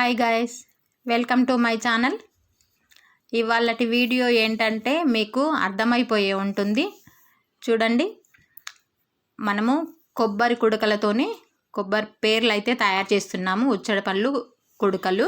Hi guys welcome to my channel ఇవాళటి video ఏంటంటే మీకు అర్థమైపోయే ఉంటుంది. చూడండి మనము కొబ్బరి కుడకలతోని కొబ్బరి పేర్లు అయితే తయారు చేస్తున్నాము. ఉచ్చడి పళ్ళు కుడకలు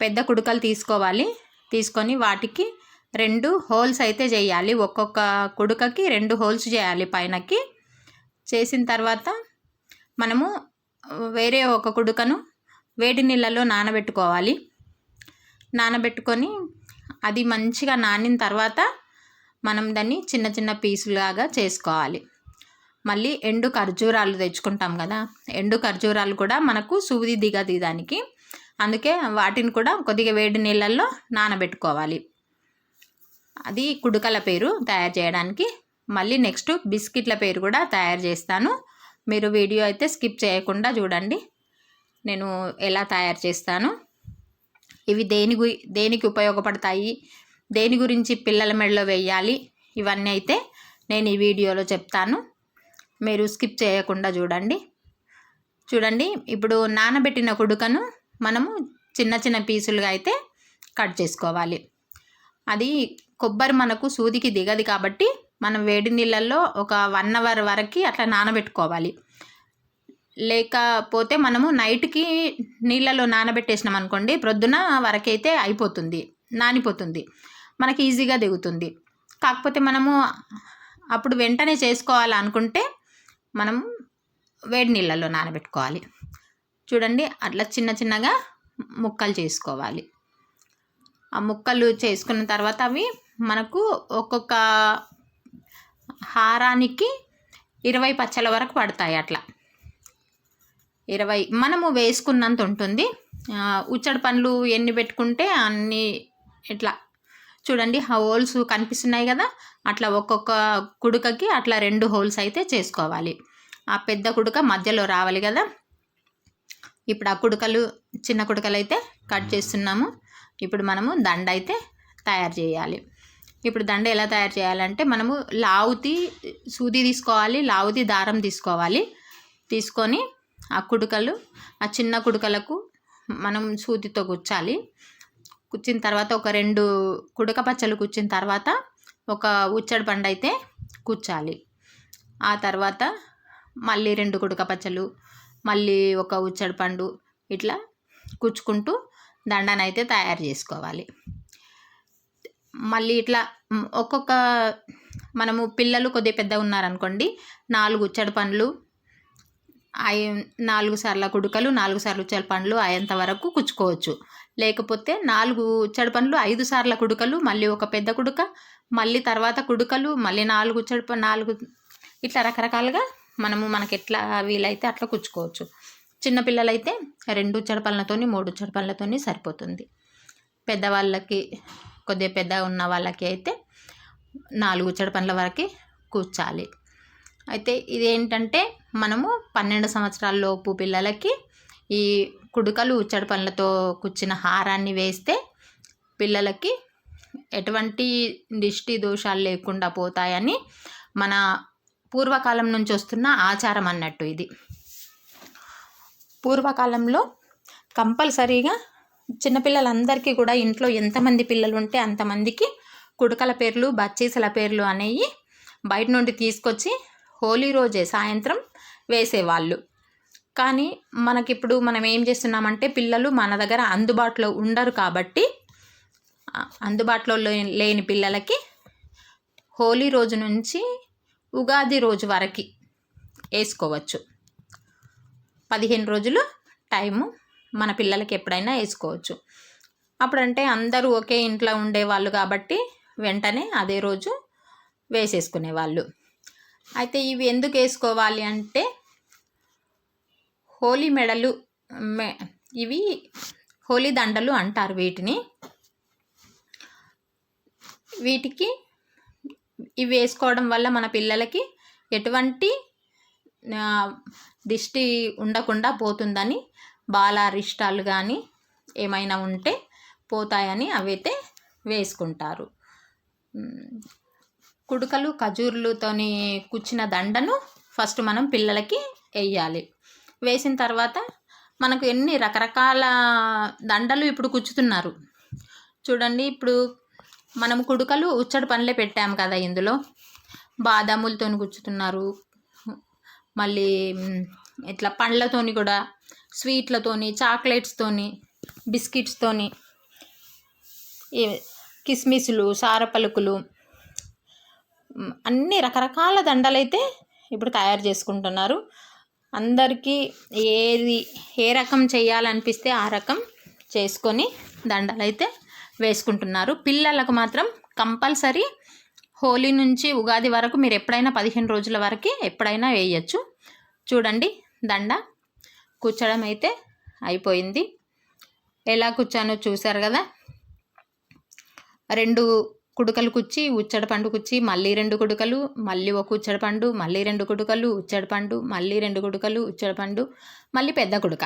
పెద్ద కుడకలు తీసుకోవాలి. తీసుకొని వాటికి రెండు హోల్స్ అయితే చేయాలి. ఒక్కొక్క కుడకకి రెండు హోల్స్ చేయాలి పైనకి. చేసిన తర్వాత మనము వేరే ఒక కుడుకను వేడి నీళ్ళలో నానబెట్టుకోవాలి. నానబెట్టుకొని అది మంచిగా నానిన తర్వాత మనం దాన్ని చిన్న చిన్న పీసులాగా చేసుకోవాలి. మళ్ళీ ఎండు ఖర్జూరాలు తెచ్చుకుంటాం కదా ఎండు ఖర్జూరాలు కూడా మనకు సూది దిగది దానికి అందుకే వాటిని కూడా కొద్దిగా వేడి నీళ్ళల్లో నానబెట్టుకోవాలి. అది కుడుకల పేరు తయారు చేయడానికి. మళ్ళీ నెక్స్ట్ బిస్కెట్ల పేరు కూడా తయారు చేస్తాను. మీరు వీడియో అయితే స్కిప్ చేయకుండా చూడండి. నేను ఎలా తయారు చేస్తాను? ఇవి దేని దేనికి ఉపయోగపడతాయి? దేని గురించి పిల్లల మెడలో వేయాలి? ఇవన్నీ అయితే నేను ఈ వీడియోలో చెప్తాను. మీరు స్కిప్ చేయకుండా చూడండి. చూడండి ఇప్పుడు నానబెట్టిన కుడుకను మనము చిన్న చిన్న పీసులుగా అయితే కట్ చేసుకోవాలి. అది కొబ్బరి మనకు సూదికి దిగదు కాబట్టి మనం వేడి నీళ్ళల్లో ఒక వన్ అవర్ వరకు అట్లా నానబెట్టుకోవాలి. లేకపోతే మనము నైట్కి నీళ్ళలో నానబెట్టేసినాం అనుకోండి ప్రొద్దున వరకైతే అయిపోతుంది నానిపోతుంది మనకి ఈజీగా దిగుతుంది. కాకపోతే మనము అప్పుడు వెంటనే చేసుకోవాలనుకుంటే మనం వేడి నీళ్ళలో నానబెట్టుకోవాలి. చూడండి అట్లా చిన్న చిన్నగా ముక్కలు చేసుకోవాలి. ఆ ముక్కలు చేసుకున్న తర్వాత అవి మనకు ఒక్కొక్క హారానికి ఇరవై పచ్చల వరకు పడతాయి అట్లా. ఇరవై మనము వేసుకున్నంత ఉంటుంది. ఉచ్చడి పండ్లు ఎన్ని పెట్టుకుంటే అన్ని ఇట్లా చూడండి హోల్స్ కనిపిస్తున్నాయి కదా అట్లా ఒక్కొక్క కుడుకకి అట్లా రెండు హోల్స్ అయితే చేసుకోవాలి. ఆ పెద్ద కుడుక మధ్యలో రావాలి కదా. ఇప్పుడు ఆ కుడుకలు చిన్న కుడుకలు అయితే కట్ చేస్తున్నాము. ఇప్పుడు మనము దండ అయితే తయారు చేయాలి. ఇప్పుడు దండ ఎలా తయారు చేయాలంటే మనము లావుతి సూది తీసుకోవాలి లావుతి దారం తీసుకోవాలి. తీసుకొని ఆ కుడుకలు ఆ చిన్న కుడుకలకు మనం సూదితో కుచ్చాలి కుచ్చిన తర్వాత ఒక రెండు కుడక పచ్చలు కుచ్చిన తర్వాత ఒక ఉచ్చడి పండు అయితే కుచ్చాలి ఆ తర్వాత మళ్ళీ రెండు కుడక పచ్చలు మళ్ళీ ఒక ఉచ్చడి పండు ఇట్లా కుచ్చుకుంటూ దండనైతే తయారు చేసుకోవాలి. మళ్ళీ ఇట్లా ఒక్కొక్క మనము పిల్లలు కొద్దిగా పెద్ద ఉన్నారనుకోండి నాలుగు ఉచ్చడి పండ్లు అయి నాలుగు సార్ల కుడుకలు నాలుగు సార్లు చెడపండ్లు అయ్యేంత వరకు కుచ్చుకోవచ్చు. లేకపోతే నాలుగు ఉచ్చడి ఐదు సార్ల కుడుకలు మళ్ళీ ఒక పెద్ద కుడుక మళ్ళీ తర్వాత కుడుకలు మళ్ళీ నాలుగు ఉచ్చడి నాలుగు ఇట్లా రకరకాలుగా మనము మనకి ఎట్లా వీలైతే అట్లా కుచ్చుకోవచ్చు. చిన్నపిల్లలైతే రెండు ఉచ్చడి మూడు ఉచ్చడి సరిపోతుంది. పెద్దవాళ్ళకి కొద్దిగా పెద్ద ఉన్న వాళ్ళకి అయితే నాలుగు ఉచ్చడి వరకు కూర్చాలి. అయితే ఇదేంటంటే మనము పన్నెండు సంవత్సరాల లోపు పిల్లలకి ఈ కుడుకలు ఉచ్చడి పనులతో కూర్చిన హారాన్ని వేస్తే పిల్లలకి ఎటువంటి దిష్టి దోషాలు లేకుండా పోతాయని మన పూర్వకాలం నుంచి వస్తున్న ఆచారం అన్నట్టు ఇది. పూర్వకాలంలో కంపల్సరీగా చిన్నపిల్లలందరికీ కూడా ఇంట్లో ఎంతమంది పిల్లలు ఉంటే అంతమందికి కుడుకల పేర్లు బచ్చీసల పేర్లు అనేవి బయట నుండి తీసుకొచ్చి హోలీ రోజే సాయంత్రం వేసేవాళ్ళు. కానీ మనకిప్పుడు మనం ఏం చేస్తున్నామంటే పిల్లలు మన దగ్గర అందుబాటులో ఉండరు కాబట్టి అందుబాటులో లేని పిల్లలకి హోలీ రోజు నుంచి ఉగాది రోజు వరకు వేసుకోవచ్చు. పదిహేను రోజులు టైము మన పిల్లలకి ఎప్పుడైనా వేసుకోవచ్చు. అప్పుడంటే అందరూ ఒకే ఇంట్లో ఉండేవాళ్ళు కాబట్టి వెంటనే అదే రోజు వేసేసుకునేవాళ్ళు. అయితే ఇవి ఎందుకు వేసుకోవాలి అంటే హోలీ మెడలు మె ఇవి హోలీ దండలు అంటారు వీటిని. వీటికి ఇవి వేసుకోవడం వల్ల మన పిల్లలకి ఎటువంటి దిష్టి ఉండకుండా పోతుందని బాలారిష్టాలు కానీ ఏమైనా ఉంటే పోతాయని అవైతే వేసుకుంటారు. కుడుకలు ఖజూర్లతోని కూర్చిన దండను ఫస్ట్ మనం పిల్లలకి వేయాలి. వేసిన తర్వాత మనకు ఎన్ని రకరకాల దండలు ఇప్పుడు కుచ్చుతున్నారు చూడండి ఇప్పుడు మనం కుడుకలు ఉచ్చడి పనులే పెట్టాము కదా ఇందులో. బాదాములతో కుచ్చుతున్నారు మళ్ళీ ఇట్లా పండ్లతోని కూడా స్వీట్లతోని చాక్లెట్స్తోని బిస్కెట్స్తోని కిస్మిస్లు సారపలుకులు మ్, అన్ని రకరకాల దండలైతే ఇప్పుడు తయారు చేసుకుంటున్నారు. అందరికీ ఏది ఏ రకం చేయాలనిపిస్తే ఆ రకం చేసుకొని దండలు అయితే వేసుకుంటున్నారు. పిల్లలకు మాత్రం కంపల్సరీ హోలీ నుంచి ఉగాది వరకు మీరు ఎప్పుడైనా పదిహేను రోజుల వరకు ఎప్పుడైనా వేయచ్చు. చూడండి దండ కూర్చడం అయితే అయిపోయింది. ఎలా కూర్చానో చూశారు కదా? రెండు కుడుకలు కుచ్చి ఉచ్చడి పండు కుచ్చి మళ్ళీ రెండు కుడుకలు మళ్ళీ ఒక ఉచ్చడ పండు మళ్ళీ రెండు కుడుకలు ఉచ్చడ పండు మళ్ళీ రెండు కుడుకలు ఉచ్చడ పండు మళ్ళీ పెద్ద కుడుక.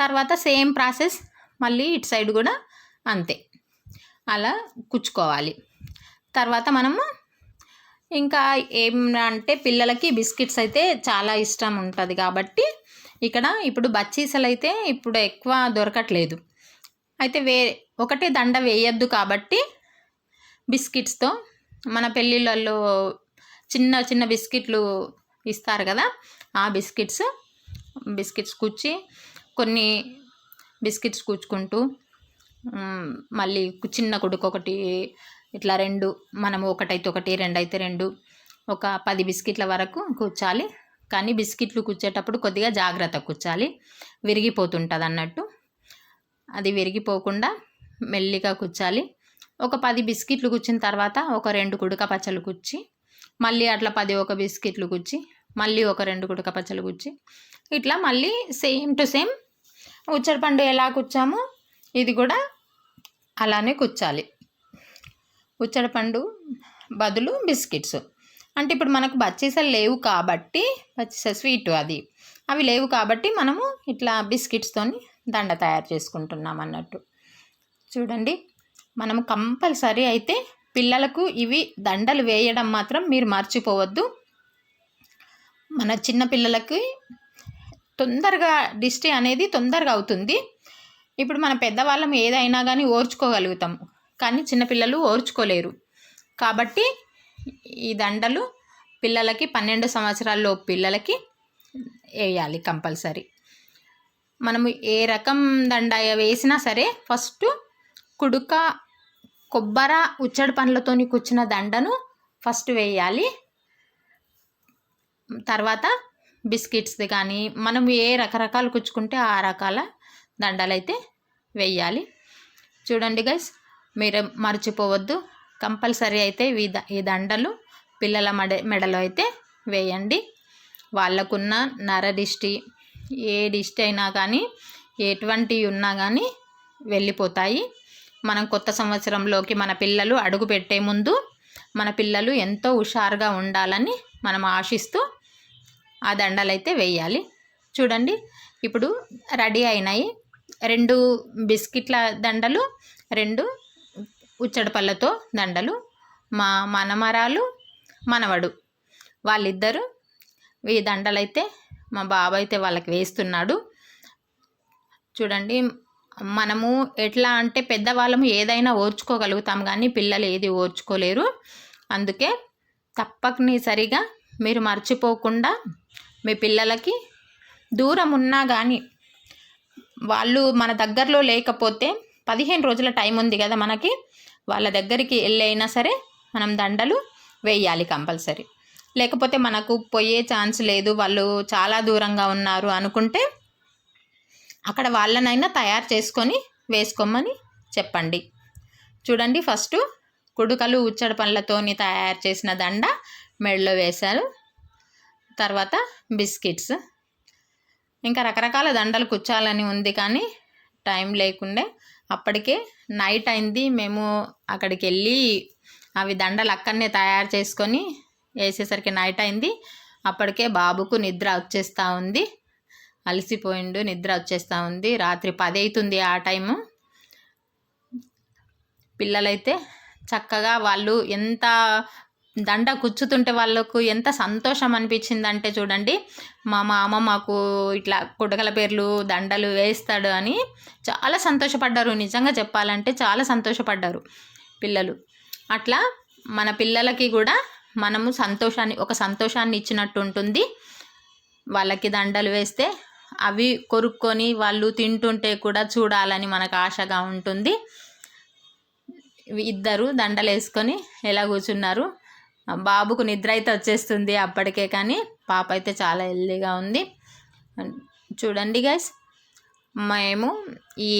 తర్వాత సేమ్ ప్రాసెస్ మళ్ళీ ఇటు సైడ్ కూడా అంతే. అలా కుచ్చుకోవాలి. తర్వాత మనము ఇంకా ఏం అంటే పిల్లలకి బిస్కెట్స్ అయితే చాలా ఇష్టం ఉంటుంది కాబట్టి ఇక్కడ ఇప్పుడు బచ్చీసలు అయితే ఇప్పుడు ఎక్కువ దొరకట్లేదు. అయితే వే ఒకటే దండ వేయద్దు కాబట్టి బిస్కెట్స్తో మన పెళ్ళిళ్ళల్లో చిన్న చిన్న బిస్కెట్లు ఇస్తారు కదా ఆ బిస్కెట్స్ బిస్కెట్స్ కూర్చి కొన్ని బిస్కెట్స్ కూర్చుకుంటూ మళ్ళీ చిన్న కొడుకు ఒకటి ఇట్లా రెండు మనము ఒకటైతే ఒకటి రెండైతే రెండు ఒక పది బిస్కెట్ల వరకు కూర్చాలి కానీ బిస్కెట్లు కూర్చేటప్పుడు కొద్దిగా జాగ్రత్త కూర్చాలి విరిగిపోతుంటుంది అన్నట్టు అది విరిగిపోకుండా మెల్లిగా కూర్చాలి ఒక పది బిస్కెట్లు కూర్చిన తర్వాత ఒక రెండు కుడక పచ్చలు కుచ్చి మళ్ళీ అట్లా పది ఒక బిస్కెట్లు కుచ్చి మళ్ళీ ఒక రెండు కుడక పచ్చలు కుచ్చి ఇట్లా మళ్ళీ సేమ్ టు సేమ్ ఉచ్చడి పండు ఎలా కుచ్చామో ఇది కూడా అలానే కుచ్చాలి ఉచ్చడి పండు బదులు బిస్కెట్స్. అంటే ఇప్పుడు మనకు బచ్చీసలు లేవు కాబట్టి బచ్చీస స్వీట్ అది. అవి లేవు కాబట్టి మనము ఇట్లా బిస్కెట్స్తోని దండ తయారు చేసుకుంటున్నాం అన్నట్టు. చూడండి. మనం కంపల్సరీ అయితే పిల్లలకు ఇవి దండలు వేయడం మాత్రం మీరు మర్చిపోవద్దు. మన చిన్న పిల్లలకి తొందరగా దిష్టి అనేది తొందరగా అవుతుంది. ఇప్పుడు మన పెద్దవాళ్ళం ఏదైనా కానీ ఓర్చుకోగలుగుతాం. కానీ చిన్నపిల్లలు ఓర్చుకోలేరు. కాబట్టి ఈ దండలు పిల్లలకి పన్నెండు సంవత్సరాల్లో పిల్లలకి వేయాలి కంపల్సరీ. మనము ఏ రకం దండ వేసినా సరే ఫస్ట్ కుడుక కొబ్బర ఉచ్చడి పండ్లతోని కూర్చిన దండను ఫస్ట్ వేయాలి. తర్వాత బిస్కెట్స్ది కానీ మనం ఏ రకరకాలు కుచ్చుకుంటే ఆ రకాల దండలు అయితే వేయాలి. చూడండి గైస్ మీరు మర్చిపోవద్దు. కంపల్సరీ అయితే ఈ ద ఈ దండలు పిల్లల మెడ మెడలో అయితే వేయండి. వాళ్ళకున్న నర దిష్టి ఏ దిష్టి అయినా కానీ ఎటువంటివి ఉన్నా కానీ వెళ్ళిపోతాయి. మనం కొత్త సంవత్సరంలోకి మన పిల్లలు అడుగు పెట్టే ముందు మన పిల్లలు ఎంతో హుషారుగా ఉండాలని మనం ఆశిస్తూ ఆ దండలు అయితే వేయాలి. చూడండి ఇప్పుడు రెడీ అయినాయి రెండు బిస్కెట్ల దండలు రెండు ఉచ్చడపళ్ళతో దండలు మా మనమరాలు మనవడు వాళ్ళిద్దరూ ఈ దండలైతే మా బాబు అయితే వాళ్ళకి వేస్తున్నాడు. చూడండి మనము ఎట్లా అంటే పెద్దవాళ్ళము ఏదైనా ఓర్చుకోగలుగుతాం కానీ పిల్లలు ఏది ఓర్చుకోలేరు. అందుకే తప్పనిసరిగా మీరు మర్చిపోకుండా మీ పిల్లలకి దూరం ఉన్నా కానీ వాళ్ళు మన దగ్గరలో లేకపోతే పదిహేను రోజుల టైం ఉంది కదా మనకి వాళ్ళ దగ్గరికి వెళ్ళైనా సరే మనం దండలు వేయాలి కంపల్సరీ. లేకపోతే మనకు పోయే ఛాన్స్ లేదు వాళ్ళు చాలా దూరంగా ఉన్నారు అనుకుంటే అక్కడ వాళ్ళనైనా తయారు చేసుకొని వేసుకోమని చెప్పండి. చూడండి ఫస్ట్ కుడుకలు ఉచ్చడి పండ్లతోని తయారు చేసిన దండ మెడలో వేశారు. తర్వాత బిస్కెట్స్. ఇంకా రకరకాల దండలు కుచ్చాలని ఉంది కానీ టైం లేకుండే. అప్పటికే నైట్ అయింది. మేము అక్కడికి వెళ్ళి అవి దండలు అక్కడనే తయారు చేసుకొని వేసేసరికి నైట్ అయింది. అప్పటికే బాబుకు నిద్ర వచ్చేస్తూ ఉంది. అలసిపోయిండు నిద్ర వచ్చేస్తూ ఉంది. రాత్రి పది అవుతుంది ఆ టైము. పిల్లలైతే చక్కగా వాళ్ళు ఎంత దండ కుచ్చుతుంటే వాళ్ళకు ఎంత సంతోషం అనిపించిందంటే చూడండి మా మామ మాకు ఇట్లా కుడకల పేర్లు దండలు వేస్తాడు అని చాలా సంతోషపడ్డారు. నిజంగా చెప్పాలంటే చాలా సంతోషపడ్డారు పిల్లలు. అట్లా మన పిల్లలకి కూడా మనము సంతోషాన్ని ఒక సంతోషాన్ని ఇచ్చినట్టు ఉంటుంది. వాళ్ళకి దండలు వేస్తే అవి కొరుక్కొని వాళ్ళు తింటుంటే కూడా చూడాలని మనకు ఆశగా ఉంటుంది. ఇద్దరు దండలు వేసుకొని ఎలా కూర్చున్నారు? బాబుకు నిద్ర అయితే వచ్చేస్తుంది అప్పటికే కానీ పాప అయితే చాలా హెల్దీగా ఉంది. చూడండి గైస్ మేము ఈ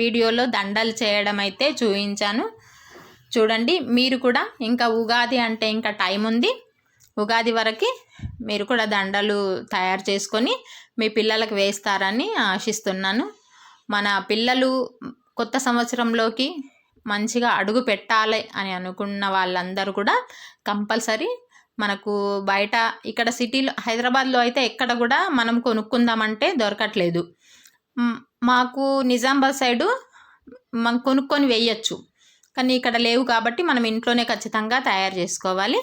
వీడియోలో దండలు చేయడం అయితే చూపించాను. చూడండి మీరు కూడా ఇంకా ఉగాది అంటే ఇంకా టైం ఉంది. ఉగాది వరకు మీరు కూడా దండలు తయారు చేసుకొని మీ పిల్లలకు వేస్తారని ఆశిస్తున్నాను. మన పిల్లలు కొత్త సంవత్సరంలోకి మంచిగా అడుగు పెట్టాలి అని అనుకున్న వాళ్ళందరూ కూడా కంపల్సరీ మనకు బయట ఇక్కడ సిటీలో హైదరాబాద్లో అయితే ఎక్కడ కూడా మనం కొనుక్కుందామంటే దొరకట్లేదు. మాకు నిజామాబాద్ సైడు మనం కొనుక్కొని వేయచ్చు. కానీ ఇక్కడ లేవు కాబట్టి మనం ఇంట్లోనే ఖచ్చితంగా తయారు చేసుకోవాలి.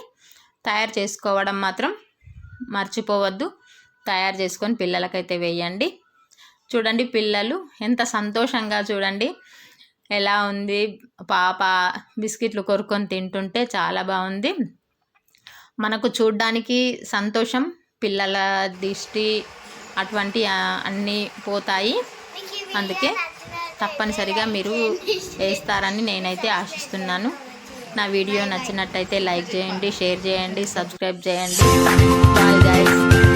తయారు చేసుకోవడం మాత్రం మర్చిపోవద్దు. తయారు చేసుకొని పిల్లలకైతే వేయండి. చూడండి పిల్లలు ఎంత సంతోషంగా చూడండి. ఎలా ఉంది? పాప బిస్కెట్లు కొరుకొని తింటుంటే చాలా బాగుంది. మనకు చూడ్డానికి సంతోషం పిల్లల దిష్టి అటువంటి అన్నీ పోతాయి. అందుకే తప్పనిసరిగా మీరు వేస్తారని నేనైతే ఆశిస్తున్నాను. నా వీడియో నచ్చినట్టయితే లైక్ చేయండి షేర్ చేయండి సబ్స్క్రైబ్ చేయండి. Bye guys